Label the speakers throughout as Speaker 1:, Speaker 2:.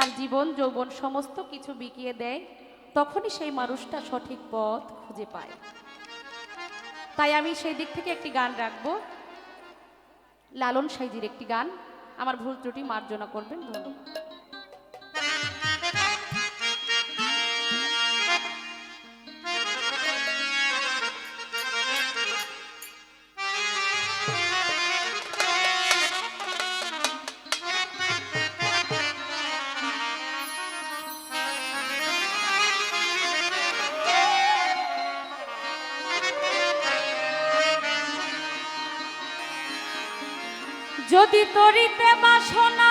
Speaker 1: তার জীবন, যৌবন, সমস্ত কিছু বিকিয়ে দেয়, তখনই সেই মানুষটা সঠিক পথ খুঁজে পায়। তাই আমি সেই দিক থেকে একটি গান রাখব। লালন সাইজির একটি গান। আমার ভুল ত্রুটি, মার্জনা করবেন, ধন্যবাদ। যদি তরিতে বাসনা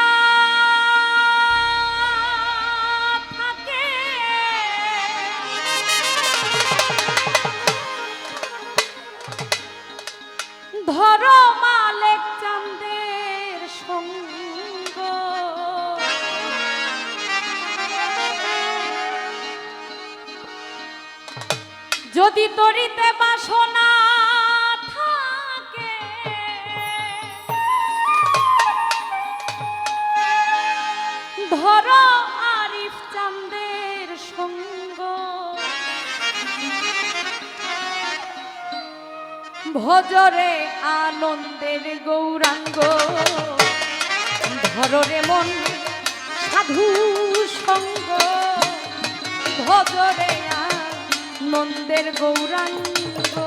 Speaker 1: ভজরে আনন্দের গৌরাঙ্গ। ধররে মন সাধু সঙ্গ। ভজরে আনন্দের গৌরাঙ্গ।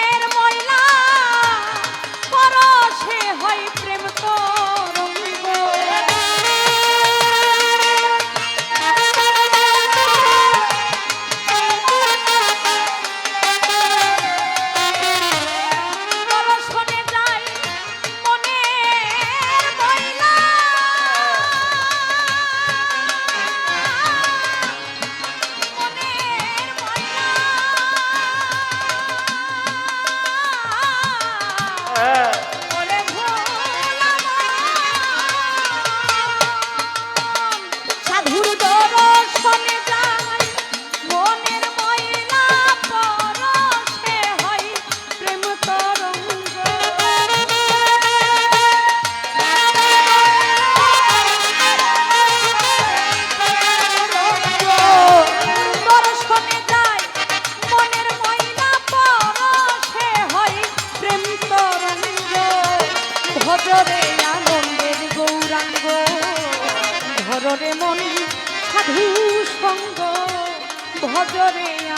Speaker 1: সাধু সঙ্গ ভজরে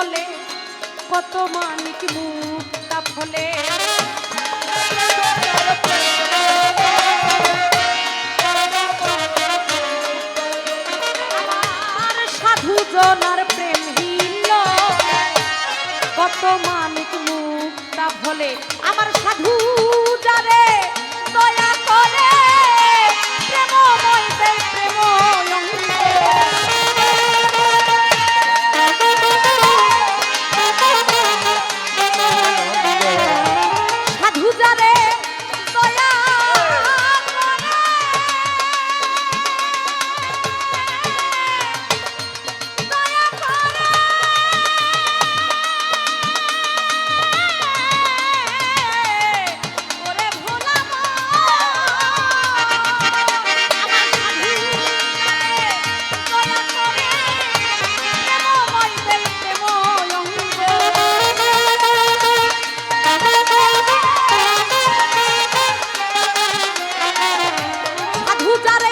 Speaker 1: তলে কত মানিক মুক্তা ফলে? সাধু জনার প্রেমহীন কত মানিক মুক্তা ফলে? আমার সাধু যারে salutare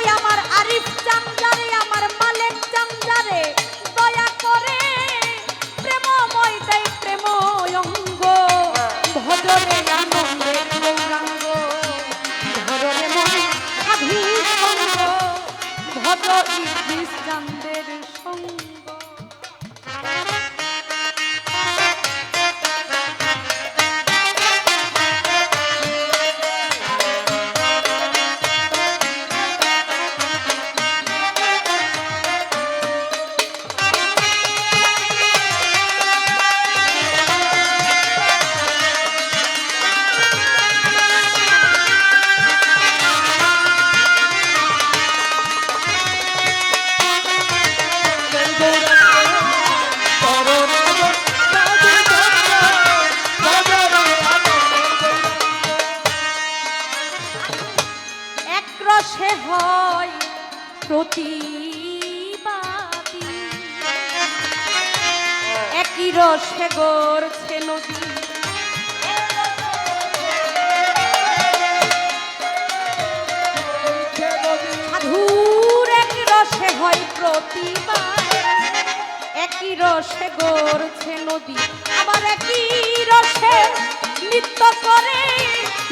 Speaker 1: হয় প্রতিবার। একই রসে গড়ছে নদী আবার একই রসে নৃত্য করে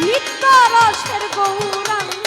Speaker 1: নিত্য রসের গৌরাঙ্গ।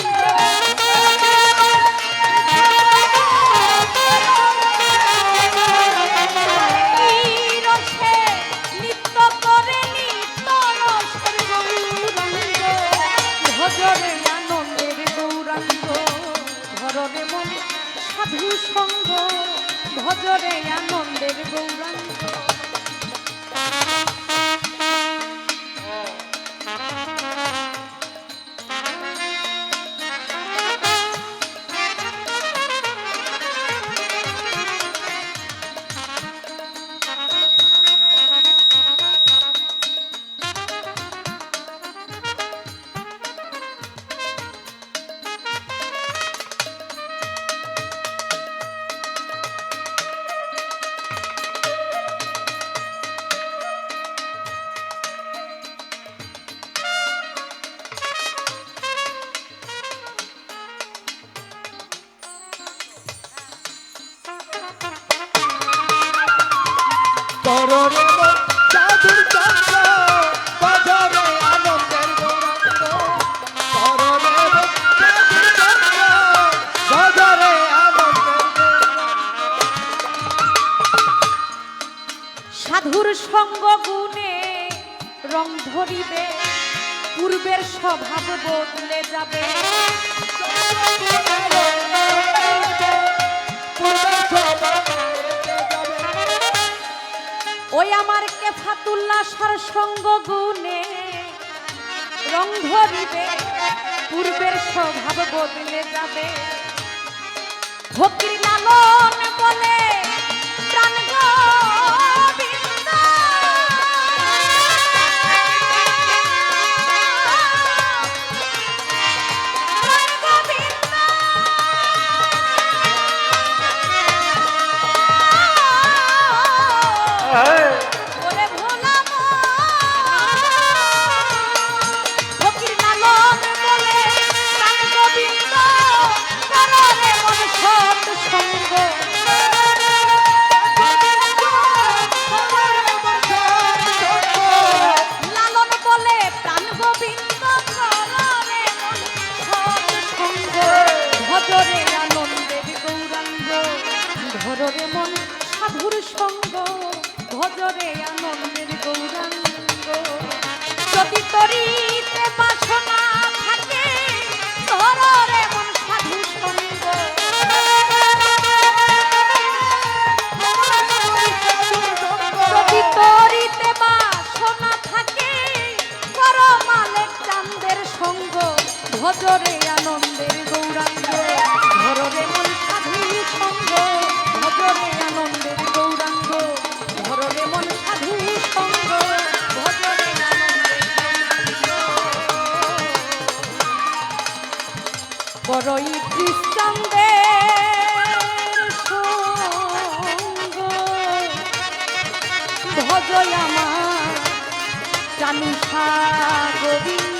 Speaker 1: ধরিবে, পূর্বের স্বভাব বদলে যাবে। ওই আমার কেফাতুল্লা সার সঙ্গ গুণে রং ধরিবে, পূর্বের স্বভাব বদলে যাবে। ফকির লালন বলে, প্রাণ বড়ই খ্রিস্টানদের ভজয় আমার জানু গোবিন্দ